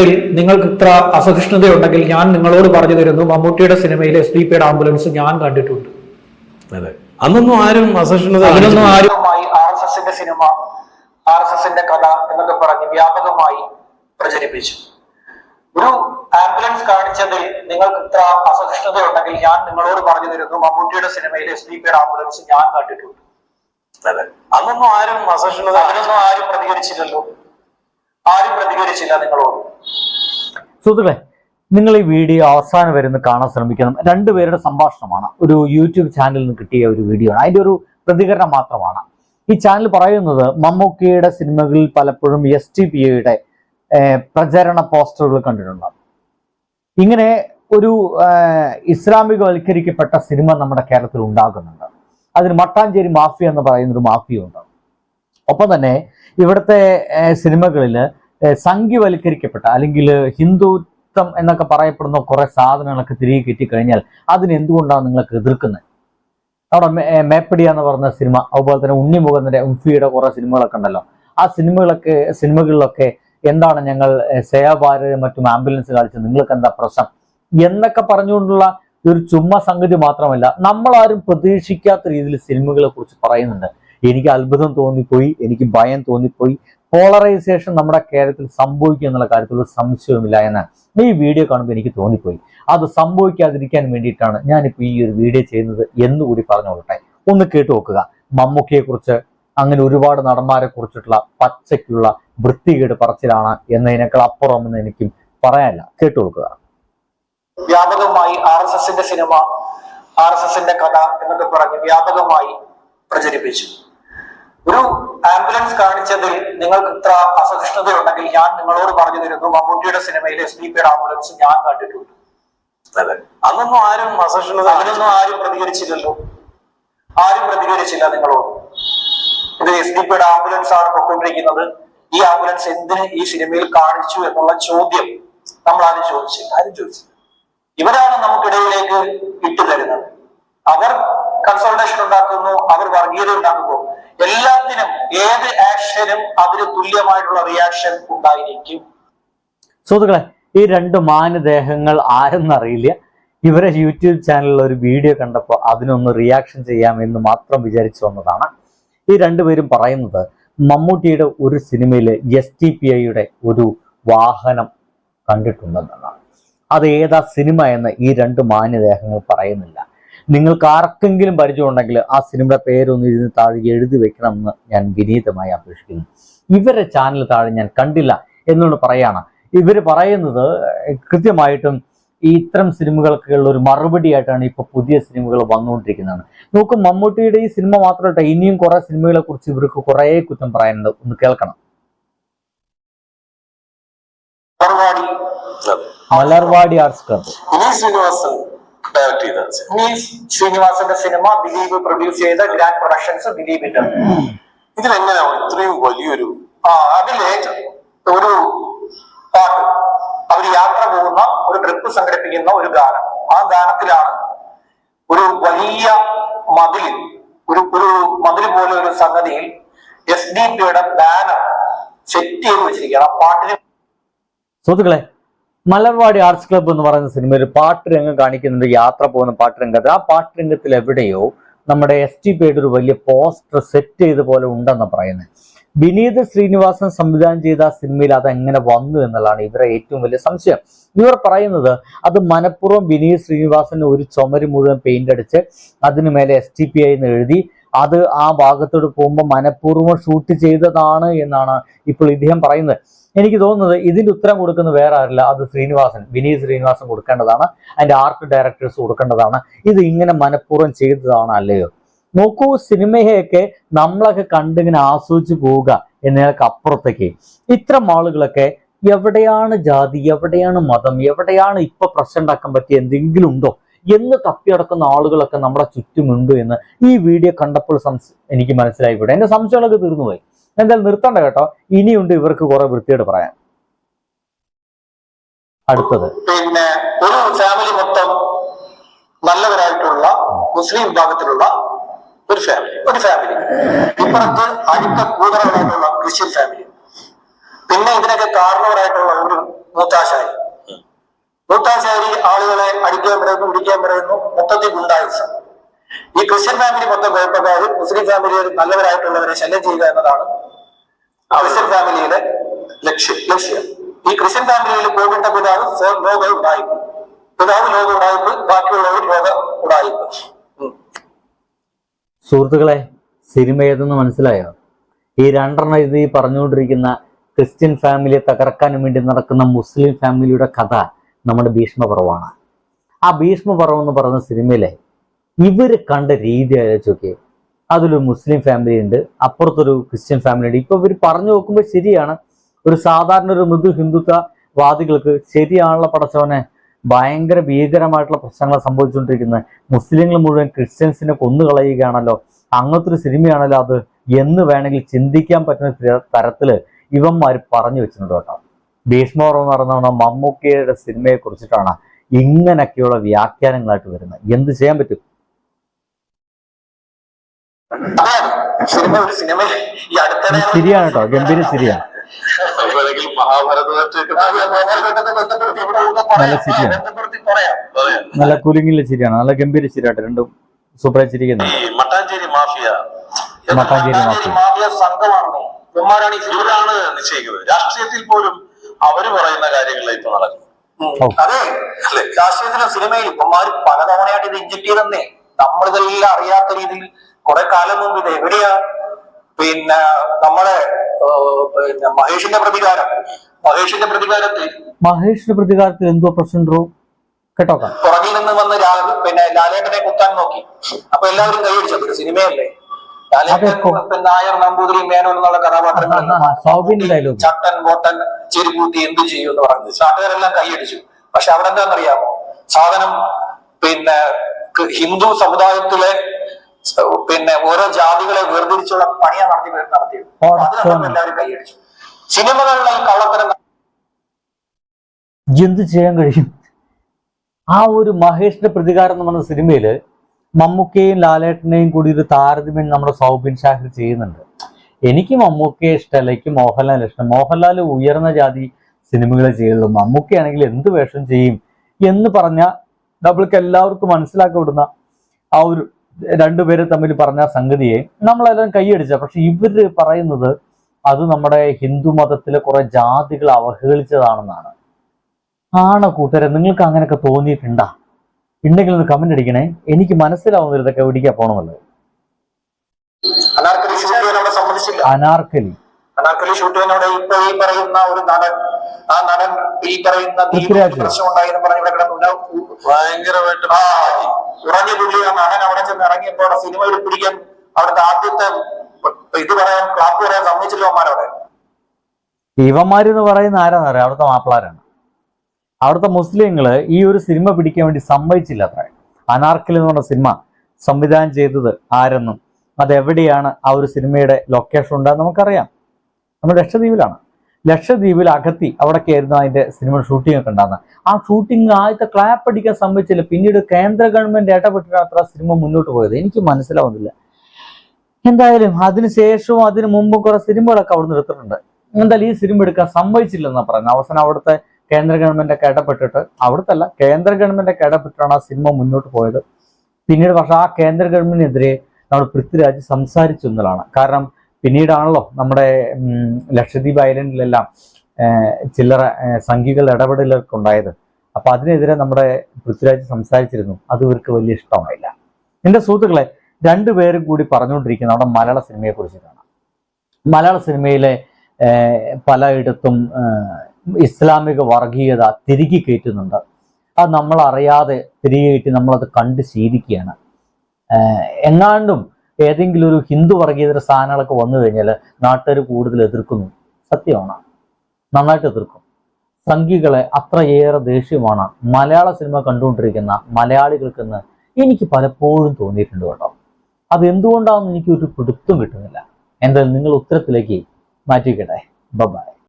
കാണിച്ചതിൽ നിങ്ങൾക്ക് ഇത്ര അസഹിഷ്ണുതയുണ്ടെങ്കിൽ ഞാൻ നിങ്ങളോട് പറഞ്ഞു തരുന്നു. മമ്മൂട്ടിയുടെ സിനിമയിലെ എസ് ഡി പിയുടെ ആംബുലൻസ് ഞാൻ കണ്ടിട്ടുണ്ട്. അതെ. അന്നൊന്നും ആരും അസഹിഷ്ണുത അതിനൊന്നും. ആരുമായി ആർ എസ് എസിന്റെ സിനിമ ആർ എസ് എസിന്റെ കഥ എന്നൊക്കെ പറഞ്ഞ് വ്യാപകമായി പ്രചരിപ്പിച്ചു. ഒരു ആംബുലൻസ് കാണിച്ചതിൽ നിങ്ങൾക്ക് ഇത്ര അസഹിഷ്ണുതയുണ്ടെങ്കിൽ ഞാൻ നിങ്ങളോട് പറഞ്ഞു തരുന്നു. മമ്മൂട്ടിയുടെ സിനിമയിലെ എസ് ഡി പിയുടെ ആംബുലൻസ് ഞാൻ കണ്ടിട്ടുണ്ട്. അതെ. അന്നൊന്നും ആരും അസഹിഷ്ണുത അതിനൊന്നും ആരും പ്രതികരിച്ചില്ലല്ലോ. ആരും പ്രതികരിച്ചില്ല നിങ്ങളോട്. സുഹൃത്തുക്കളെ നിങ്ങൾ ഈ വീഡിയോ അവസാനം വരെ ഒന്ന് കാണാൻ ശ്രമിക്കണം. രണ്ടുപേരുടെ സംഭാഷണമാണ്. ഒരു യൂട്യൂബ് ചാനലിൽ നിന്ന് കിട്ടിയ ഒരു വീഡിയോ ആണ്. അതിന്റെ ഒരു പ്രതികരണം മാത്രമാണ്. ഈ ചാനൽ പറയുന്നത് മമ്മൂക്കിയുടെ സിനിമകളിൽ പലപ്പോഴും എസ് ടി പി യുടെ പ്രചരണ പോസ്റ്ററുകൾ കണ്ടിട്ടുണ്ട്. ഇങ്ങനെ ഒരു ഇസ്ലാമികവൽക്കരിക്കപ്പെട്ട സിനിമ നമ്മുടെ കേരളത്തിൽ ഉണ്ടാകുന്നുണ്ട്. അതിന് മട്ടാഞ്ചേരി മാഫിയ എന്ന് പറയുന്ന ഒരു മാഫിയ ഉണ്ട്. ഒപ്പം തന്നെ ഇവിടുത്തെ ഏഹ്, സംഘ്യവൽക്കരിക്കപ്പെട്ട അല്ലെങ്കിൽ ഹിന്ദുത്വം എന്നൊക്കെ പറയപ്പെടുന്ന കുറെ സാധനങ്ങളൊക്കെ തിരികെ കിട്ടിക്കഴിഞ്ഞാൽ അതിന് എന്തുകൊണ്ടാണ് നിങ്ങൾക്ക് എതിർക്കുന്നത്? അവിടെ മേപ്പടിയ എന്ന് പറഞ്ഞ സിനിമ അതുപോലെ തന്നെ ഉണ്ണിമുഖത്തിന്റെ ഉംഫിയുടെ കുറെ സിനിമകളൊക്കെ ഉണ്ടല്ലോ. ആ സിനിമകളൊക്കെ സിനിമകളിലൊക്കെ എന്താണ് ഞങ്ങൾ സേവാഭാരത് മറ്റും ആംബുലൻസ് കാണിച്ചത് നിങ്ങൾക്ക് എന്താ പ്രശ്നം? എന്നൊക്കെ പറഞ്ഞുകൊണ്ടുള്ള ഒരു ചുമ്മാ സംഗതി മാത്രമല്ല നമ്മളാരും പ്രതീക്ഷിക്കാത്ത രീതിയിൽ സിനിമകളെ കുറിച്ച് പറയുന്നുണ്ട്. എനിക്ക് അത്ഭുതം തോന്നിപ്പോയി എനിക്ക് ഭയം തോന്നിപ്പോയി പോളറൈസേഷൻ നമ്മുടെ കേരളത്തിൽ സംഭവിക്കുക എന്നുള്ള കാര്യത്തിൽ ഒരു സംശയവുമില്ല എന്ന് ഈ വീഡിയോ കാണുമ്പോൾ എനിക്ക് തോന്നിപ്പോയി. അത് സംഭവിക്കാതിരിക്കാൻ വേണ്ടിയിട്ടാണ് ഞാനിപ്പോൾ ഈ ഒരു വീഡിയോ ചെയ്യുന്നത് എന്ന് കൂടി പറഞ്ഞുകൊള്ളട്ടെ ഒന്ന് കേട്ടു നോക്കുക. മമ്മൂക്കിയെക്കുറിച്ച് അങ്ങനെ ഒരുപാട് നടന്മാരെ കുറിച്ചിട്ടുള്ള പച്ചയ്ക്കുള്ള വൃത്തികേട് പറച്ചിലാണ് എന്നതിനേക്കാൾ അപ്പുറം എന്ന് എനിക്കും പറയാനില്ല. കേട്ടു കൊടുക്കുക വ്യാപകമായി ആർ എസ് എസിന്റെ സിനിമ ആർ എസ് എസിന്റെ കഥ എന്നൊക്കെ പറഞ്ഞ് വ്യാപകമായി പ്രചരിപ്പിച്ചു. ഒരു ആംബുലൻസ് കാണിച്ചതിൽ നിങ്ങൾക്ക് ഇത്ര അസഹിഷ്ണുതയുണ്ടെങ്കിൽ ഞാൻ നിങ്ങളോട് പറഞ്ഞു തരുന്നു മമ്മൂട്ടിയുടെ സിനിമയിലെ എസ് ഡി പിയുടെ ആംബുലൻസ് ഞാൻ കണ്ടിട്ടുണ്ട്. അതൊന്നും ആരും അസഹിഷ്ണുത അതിനൊന്നും ആരും പ്രതികരിച്ചില്ലല്ലോ. ആരും പ്രതികരിച്ചില്ല നിങ്ങളോട്. ഇത് എസ് ഡി പിയുടെ ആംബുലൻസ് ആണ് പൊക്കൊണ്ടിരിക്കുന്നത്. ഈ ആംബുലൻസ് എന്തിന് ഈ സിനിമയിൽ കാണിച്ചു എന്നുള്ള ചോദ്യം നമ്മൾ ആരും ചോദിച്ചില്ല. ആരും ചോദിച്ചില്ല. ഇവരാണ് നമുക്കിടയിലേക്ക് ഇട്ടു തരുന്നത് അവർ കൺസൾട്ടേഷൻ ഉണ്ടാക്കുന്നു അവർ വർഗീയത ഉണ്ടാക്കുന്നു. എല്ലാത്തിനും ഏത് ആക്ഷനും അതിന് തുല്യമായിട്ടുള്ള റിയാക്ഷൻ ഉണ്ടായിരിക്കും. സുഹൃത്തുക്കളെ ഈ രണ്ട് മാനദേഹങ്ങൾ ആരെന്നറിയില്ല. ഇവരെ യൂട്യൂബ് ചാനലിൽ ഒരു വീഡിയോ കണ്ടപ്പോൾ അതിനൊന്ന് റിയാക്ഷൻ ചെയ്യാമെന്ന് മാത്രം വിചാരിച്ചു വന്നതാണ്. ഈ രണ്ടുപേരും പറയുന്നത് മമ്മൂട്ടിയുടെ ഒരു സിനിമയിൽ എസ് ടി പി ഐയുടെ ഒരു വാഹനം കണ്ടിട്ടുണ്ടെന്നാണ്. അത് ഏതാ സിനിമ എന്ന് ഈ രണ്ട് മാന്യദേഹങ്ങൾ പറയുന്നില്ല. നിങ്ങൾക്ക് ആർക്കെങ്കിലും പരിചയമുണ്ടെങ്കിൽ ആ സിനിമയുടെ പേരൊന്ന് ഇതിന് താഴെ എഴുതി വെക്കണമെന്ന് ഞാൻ വിനീതമായി അപേക്ഷിക്കുന്നു. ഇവരുടെ ചാനൽ താഴെ ഞാൻ കണ്ടില്ല എന്നുകൊണ്ട് പറയാണ്. ഇവർ പറയുന്നത് കൃത്യമായിട്ടും ഈ ഇത്തരം സിനിമകൾക്കുള്ള ഒരു മറുപടി ആയിട്ടാണ് ഇപ്പൊ പുതിയ സിനിമകൾ വന്നുകൊണ്ടിരിക്കുന്നതാണ്. നോക്കും മമ്മൂട്ടിയുടെ ഈ സിനിമ മാത്രമല്ല ഇനിയും കുറേ സിനിമകളെ കുറിച്ച് ഇവർക്ക് കുറെ കുറ്റം പറയാനുണ്ട്. ഒന്ന് കേൾക്കണം. മലർവാടി. ആർട്സ് ശ്രീനിവാസൻ ഡയറക്ട് ചെയ്തത്. മീൻസ് ശ്രീനിവാസന്റെ സിനിമ ദിലീപ് പ്രൊഡ്യൂസ് ചെയ്ത ഗ്രാൻഡ് പ്രൊഡക്ഷൻസ് ദിലീപിന്റെ ഇതിലെങ്ങനെയാവും ഇത്രയും വലിയൊരു ആ അതിലെ ഒരു പാട്ട് അവർ യാത്ര പോകുന്ന ഒരു ട്രിപ്പ് സംഘടിപ്പിക്കുന്ന ഒരു ഗാനം. ആ ഗാനത്തിലാണ് ഒരു വലിയ മതിലിൽ ഒരു ഒരു മതിൽ പോലെ ഒരു സംഗതിയിൽ എസ് ഡി പിയുടെ ബാനർ സെറ്റ് ചെയ്ത് വെച്ചിരിക്കുകയാണ്. ആ പാട്ടിന് സുഹൃത്തുക്കളെ മലർവാടി ആർട്സ് ക്ലബ്ബ് എന്ന് പറയുന്ന സിനിമയിൽ പാട്ട് രംഗം കാണിക്കുന്നുണ്ട് യാത്ര പോകുന്ന പാട്ട് രംഗത്ത് ആ പാട്ട് രംഗത്തിൽ എവിടെയോ നമ്മുടെ എസ് ടി പിയുടെ ഒരു വലിയ പോസ്റ്റർ സെറ്റ് ചെയ്ത പോലെ ഉണ്ടെന്ന് പറയുന്നത് വിനീത് ശ്രീനിവാസൻ സംവിധാനം ചെയ്ത ആ സിനിമയിൽ അത് എങ്ങനെ വന്നു എന്നുള്ളതാണ് ഇവരെ ഏറ്റവും വലിയ സംശയം. ഇവർ പറയുന്നത് അത് മനഃപൂർവം വിനീത് ശ്രീനിവാസന് ഒരു ചുമര് മുഴുവൻ പെയിന്റ് അടിച്ച് അതിനു മേലെ എസ് ടി പി ഐ എന്ന് എഴുതി അത് ആ ഭാഗത്തോട് പോകുമ്പോൾ മനഃപൂർവം ഷൂട്ട് ചെയ്തതാണ് എന്നാണ് ഇപ്പോൾ ഇദ്ദേഹം പറയുന്നത്. എനിക്ക് തോന്നുന്നത് ഇതിന്റെ ഉത്തരം കൊടുക്കുന്ന വേറെ ആരില്ല. അത് ശ്രീനിവാസൻ വിനീത് ശ്രീനിവാസൻ കൊടുക്കേണ്ടതാണ്. അതിന്റെ ആർട്ട് ഡയറക്ടേഴ്സ് കൊടുക്കേണ്ടതാണ്. ഇത് ഇങ്ങനെ മനഃപൂർവം ചെയ്തതാണ് അല്ലയോ? നോക്കൂ സിനിമയൊക്കെ നമ്മളൊക്കെ കണ്ടിങ്ങനെ ആസ്വദിച്ചു പോവുക എന്നതിനൊക്കെ അപ്പുറത്തേക്ക്. ഇത്തരം ആളുകളൊക്കെ എവിടെയാണ് ജാതി എവിടെയാണ് മതം എവിടെയാണ് ഇപ്പൊ പ്രശ്നം ഉണ്ടാക്കാൻ പറ്റിയ എന്തെങ്കിലും ഉണ്ടോ? എന്ന് തപ്പിയടക്കുന്ന ആളുകളൊക്കെ നമ്മുടെ ചുറ്റുമുണ്ട് എന്ന് ഈ വീഡിയോ കണ്ടപ്പോൾ സംശ- എനിക്ക് വിടെ എന്റെ സംശയങ്ങളൊക്കെ തീർന്നുപോയി എന്തായാലും നിർത്തണ്ട കേട്ടോ. ഇനിയുണ്ട് ഇവർക്ക് കുറെ വൃത്തിയോട് പറയാം അടുത്തത്. പിന്നെ ഒരു ഫാമിലി മൊത്തം നല്ലവരായിട്ടുള്ള മുസ്ലിം വിഭാഗത്തിലുള്ള ഒരു ഫാമിലി ഒരു ഫാമിലി ഇപ്പുറത്ത് അടുത്ത കൂടുതലായിട്ടുള്ള ക്രിസ്ത്യൻ ഫാമിലി പിന്നെ ഇതിനൊക്കെ കാരണവരായിട്ടുള്ള ഒരു മൂത്താശാരി. മൂത്താശാരി ആളുകളെ അടിക്കാൻ പറയുന്നു പിടിക്കാൻ പറയുന്നു മൊത്തത്തിൽ ഗുണ്ടായുസം. ഈ ക്രിസ്ത്യൻ ഫാമിലി മൊത്തം കുഴപ്പക്കാർ മുസ്ലിം ഫാമിലിയിൽ നല്ലവരായിട്ടുള്ളവരെ ശല്യം ചെയ്യുക എന്നതാണ് ക്രിസ്ത്യൻ ഫാമിലിയുടെ ലക്ഷ്യം ലക്ഷ്യം. ഈ ക്രിസ്ത്യൻ ഫാമിലിയിൽ പോകേണ്ട പിതാവ് ലോക ഉടായ്പ് പിതാവ് ലോക ഉടായ്പ് ബാക്കിയുള്ളവർ ലോക ഉടായ്പ് സുഹൃത്തുക്കളെ സിനിമ ഏതെന്ന് മനസ്സിലായോ? ഈ രണ്ടെണ്ണം ഇത് ഈ പറഞ്ഞുകൊണ്ടിരിക്കുന്ന ക്രിസ്ത്യൻ ഫാമിലിയെ തകർക്കാൻ വേണ്ടി നടക്കുന്ന മുസ്ലിം ഫാമിലിയുടെ കഥ നമ്മുടെ ഭീഷ്മപർവമാണ് ആ ഭീഷ്മപർവം എന്ന് പറയുന്ന സിനിമയിലെ ഇവർ കണ്ട രീതി ആലോചിച്ച് നോക്കിയേ. അതിലൊരു മുസ്ലിം ഫാമിലി ഉണ്ട് അപ്പുറത്തൊരു ക്രിസ്ത്യൻ ഫാമിലി ഉണ്ട്. ഇപ്പൊ ഇവർ പറഞ്ഞു നോക്കുമ്പോൾ ശരിയാണ്. ഒരു സാധാരണ ഒരു മൃദു ഹിന്ദുത്വ വാദികൾക്ക് ശരിയാണുള്ള പടച്ചവനെ ഭയങ്കര ഭീകരമായിട്ടുള്ള പ്രശ്നങ്ങൾ സംഭവിച്ചുകൊണ്ടിരിക്കുന്നത്. മുസ്ലിങ്ങൾ മുഴുവൻ ക്രിസ്ത്യൻസിനെ കൊന്നുകളയുകയാണല്ലോ. അങ്ങനത്തെ ഒരു സിനിമയാണല്ലോ അത് എന്ന് വേണമെങ്കിൽ ചിന്തിക്കാൻ പറ്റുന്ന തരത്തിൽ ഇവന്മാർ പറഞ്ഞു വെച്ചിട്ടുണ്ട് കേട്ടോ. ഭീഷ്മർ എന്ന് പറയുന്ന മമ്മൂക്കയുടെ സിനിമയെ കുറിച്ചിട്ടാണ് ഇങ്ങനെയൊക്കെയുള്ള വ്യാഖ്യാനങ്ങളായിട്ട് വരുന്നത്. എന്ത് ചെയ്യാൻ പറ്റും? ശരിയാണ് കേട്ടോ. ഗംഭീര ശരിയാണ്. നല്ല ശരിയാണ്. നല്ല കുലുങ്ങിലെ ശരിയാണ്. നല്ല ഗംഭീര ശരിയായിട്ട് രണ്ടും സൂപ്പറായി ചിരിക്കുന്നുണ്ട് ഈ മട്ടാഞ്ചേരി മാഫിയ. മട്ടാഞ്ചേരി മാഫിയ. സംഘമാണെന്നേ ഇവരാണ് നിശ്ചയിക്കുന്നത്. രാഷ്ട്രീയത്തിൽ പോലും അവർ പറയുന്ന കാര്യങ്ങളെ ഇപ്പൊ നടക്കും അത് അല്ലെ? സിനിമയിൽ ഇവന്മാര് പലതവണയായിട്ട് ഇത് ഇഞ്ചക്ട് ചെയ്തെന്നേ. നമ്മളിതെല്ലാം അറിയാത്ത രീതിയിൽ കുറെ കാലം മുമ്പ് ഇത് എവിടെയാ? പിന്നെ നമ്മളെ പിന്നെ മഹേഷിന്റെ പ്രതികാരം. മഹേഷിന്റെ പ്രതികാരത്തിൽ മഹേഷിന്റെ പ്രതികാരത്തിൽ എന്തോ പ്രശ്നം കേട്ടോ. പുറകിൽ നിന്ന് വന്ന് പിന്നെ ലാലേട്ടനെ കുത്താൻ നോക്കി. അപ്പൊ എല്ലാവരും കൈയടിച്ചു. അതൊരു സിനിമയല്ലേ? നായർ നമ്പൂതിരി മേനോൻ എന്നുള്ള കഥാപാത്രങ്ങൾ. ചട്ടൻ ബോട്ടൻ ചെരുകൂത്തി എന്ത് ചെയ്യും എന്ന് പറഞ്ഞു നാട്ടുകാരെല്ലാം കൈയടിച്ചു. പക്ഷെ അവിടെ എന്താണെന്നറിയാമോ സാധനം പിന്നെ ഹിന്ദു സമുദായത്തിലെ പിന്നെ ഓരോ ജാതികളെ വേർതിരിച്ചുള്ള പണിയാണ് നടത്തി നടത്തിയത്. എല്ലാവരും കൈയടിച്ചു. സിനിമകളിലെ കള്ളത്തരം എന്ത് ചെയ്യാൻ കഴിയും? ആ ഒരു മഹേഷിന്റെ പ്രതികാരം എന്ന് പറഞ്ഞ സിനിമയിൽ മമ്മൂക്കയും ലാലേട്ടനെയും കൂടി ഒരു താരതമ്യം നമ്മുടെ സൗബിൻ ഷാഹിർ ചെയ്യുന്നുണ്ട്. എനിക്ക് മമ്മൂക്കയെ ഇഷ്ടമല്ല എനിക്ക് മോഹൻലാൽ ഇഷ്ടം. മോഹൻലാൽ ഉയർന്ന ജാതി സിനിമകൾ ചെയ്യുള്ളൂ. മമ്മൂക്കയാണെങ്കിൽ എന്ത് വേഷം ചെയ്യും എന്ന് പറഞ്ഞ നമ്മൾക്ക് എല്ലാവർക്കും മനസ്സിലാക്കപ്പെടുന്ന ആ ഒരു രണ്ടുപേരെ തമ്മിൽ പറഞ്ഞ സംഗതിയെ നമ്മളെല്ലാം കൈയടിച്ച. പക്ഷെ ഇവർ പറയുന്നത് അത് നമ്മുടെ ഹിന്ദു മതത്തിലെ കുറെ ജാതികൾ അവഹേളിച്ചതാണെന്നാണ്. ആണോ കൂട്ടരെ നിങ്ങൾക്ക് അങ്ങനെയൊക്കെ തോന്നിയിട്ടുണ്ടാ? ഉണ്ടെങ്കിൽ ഒന്ന് കമന്റ് അടിക്കണേ. എനിക്ക് മനസ്സിലാവുന്നില്ല ഇതൊക്കെ എവിടേക്കാ പോണമെന്നുള്ളത് അനാർക്കലി അനാർക്കലി. ഷൂട്ട് ഇപ്പൊ ഈ പറയുന്ന ഒരു നടൻ ആ നടൻ ഈ പറയുന്ന. പ്രശ്നം ഉണ്ടായി എന്ന് പറഞ്ഞ് ഇവിടെ കിടന്ന് ഭയങ്കരമായിട്ട് ഉറഞ്ഞു പുള്ളി ആ നടൻ അവിടെ ചെന്ന് ഇറങ്ങിയപ്പോ അവിടെ സിനിമയിൽ പിടിക്കാൻ അവിടുത്തെ ആദ്യത്തെ ഇത് പറയാൻ ക്ലാപ്പ് പറയാൻ സമ്മതിച്ചില്ല അവന്മാരവിടെ ഇവന്മാരെന്ന് പറയുന്ന ആരാന്നറിയാം അവിടുത്തെ മാപ്പിളാരാണ്. അവിടുത്തെ മുസ്ലിങ്ങൾ ഈ ഒരു സിനിമ പിടിക്കാൻ വേണ്ടി സമ്മതിച്ചില്ല അത്ര. അനാർക്കിൽ എന്ന് പറഞ്ഞ സിനിമ സംവിധാനം ചെയ്തത് ആരെന്നും അതെവിടെയാണ് ആ ഒരു സിനിമയുടെ ലൊക്കേഷൻ ഉണ്ടെന്ന് നമുക്കറിയാം. നമ്മൾ ലക്ഷദ്വീപിലാണ്. ലക്ഷദ്വീപിൽ അകത്തി അവിടൊക്കെയായിരുന്നു അതിന്റെ സിനിമ ഷൂട്ടിംഗ് ഒക്കെ ഉണ്ടാകുന്നത് ആ ഷൂട്ടിംഗ് ആദ്യത്തെ ക്ലാപ്പ് അടിക്കാൻ സംഭവിച്ചില്ല പിന്നീട് കേന്ദ്ര ഗവൺമെന്റ് ഇടപെട്ടിട്ടാണ് അത്ര സിനിമ മുന്നോട്ട് പോയത്. എനിക്ക് മനസ്സിലാവുന്നില്ല. എന്തായാലും അതിനുശേഷവും അതിനു മുമ്പും കുറെ സിനിമകളൊക്കെ അവിടെ എടുത്തിട്ടുണ്ട്. എന്തായാലും ഈ സിനിമ എടുക്കാൻ സമ്മതിച്ചില്ലെന്നാണ് പറയുന്നത് അവസാനം അവിടുത്തെ കേന്ദ്ര ഗവൺമെന്റ് ഒക്കെ ഇടപെട്ടിട്ട് അവിടുത്തെ അല്ല കേന്ദ്ര ഗവൺമെന്റ് ഒക്കെ ഇടപെട്ടിട്ടാണ് ആ സിനിമ മുന്നോട്ട് പോയത്. പിന്നീട് പക്ഷെ ആ കേന്ദ്ര ഗവൺമെന്റിനെതിരെ നമ്മൾ പൃഥ്വിരാജ് സംസാരിച്ചു എന്നതാണ് കാരണം പിന്നീടാണല്ലോ നമ്മുടെ ലക്ഷദ്വീപ് ഐലൻഡിലെല്ലാം ചില്ലറ സംഖ്യകൾ ഇടപെടലൊക്കെ ഉണ്ടായത്. അപ്പൊ അതിനെതിരെ നമ്മുടെ പൃഥ്വിരാജ് സംസാരിച്ചിരുന്നു. അത് ഇവർക്ക് വലിയ ഇഷ്ടമായില്ല. എന്റെ സുഹൃത്തുക്കളെ രണ്ടുപേരും കൂടി പറഞ്ഞുകൊണ്ടിരിക്കുന്ന നമ്മുടെ മലയാള സിനിമയെ കുറിച്ചിട്ടാണ്. മലയാള സിനിമയിലെ പലയിടത്തും ഇസ്ലാമിക വർഗീയത തിരികെ കയറ്റുന്നുണ്ട്. അത് നമ്മൾ അറിയാതെ തിരികെ കയറ്റി നമ്മളത് കണ്ട് ശീലിക്കുകയാണ്. എങ്ങാണ്ടും ഏതെങ്കിലും ഒരു ഹിന്ദു വർഗീയതര സ്ഥാനങ്ങളൊക്കെ വന്നു കഴിഞ്ഞാൽ നാട്ടുകാർ കൂടുതൽ എതിർക്കുന്നു. സത്യമാണ്. നന്നായിട്ട് എതിർക്കും. സംഘികളെ അത്രയേറെ ദേഷ്യമാണ്. മലയാള സിനിമ കണ്ടുകൊണ്ടിരിക്കുന്ന മലയാളികൾക്കെന്ന് എനിക്ക് പലപ്പോഴും തോന്നിയിട്ടുണ്ട് കേട്ടോ. അത് എന്തുകൊണ്ടാണെന്ന് എനിക്ക് ഒരു പിടുത്തം കിട്ടുന്നില്ല. എന്തായാലും നിങ്ങൾ ഉത്തരത്തിലേക്ക് മാറ്റിക്കട്ടെ. ബൈ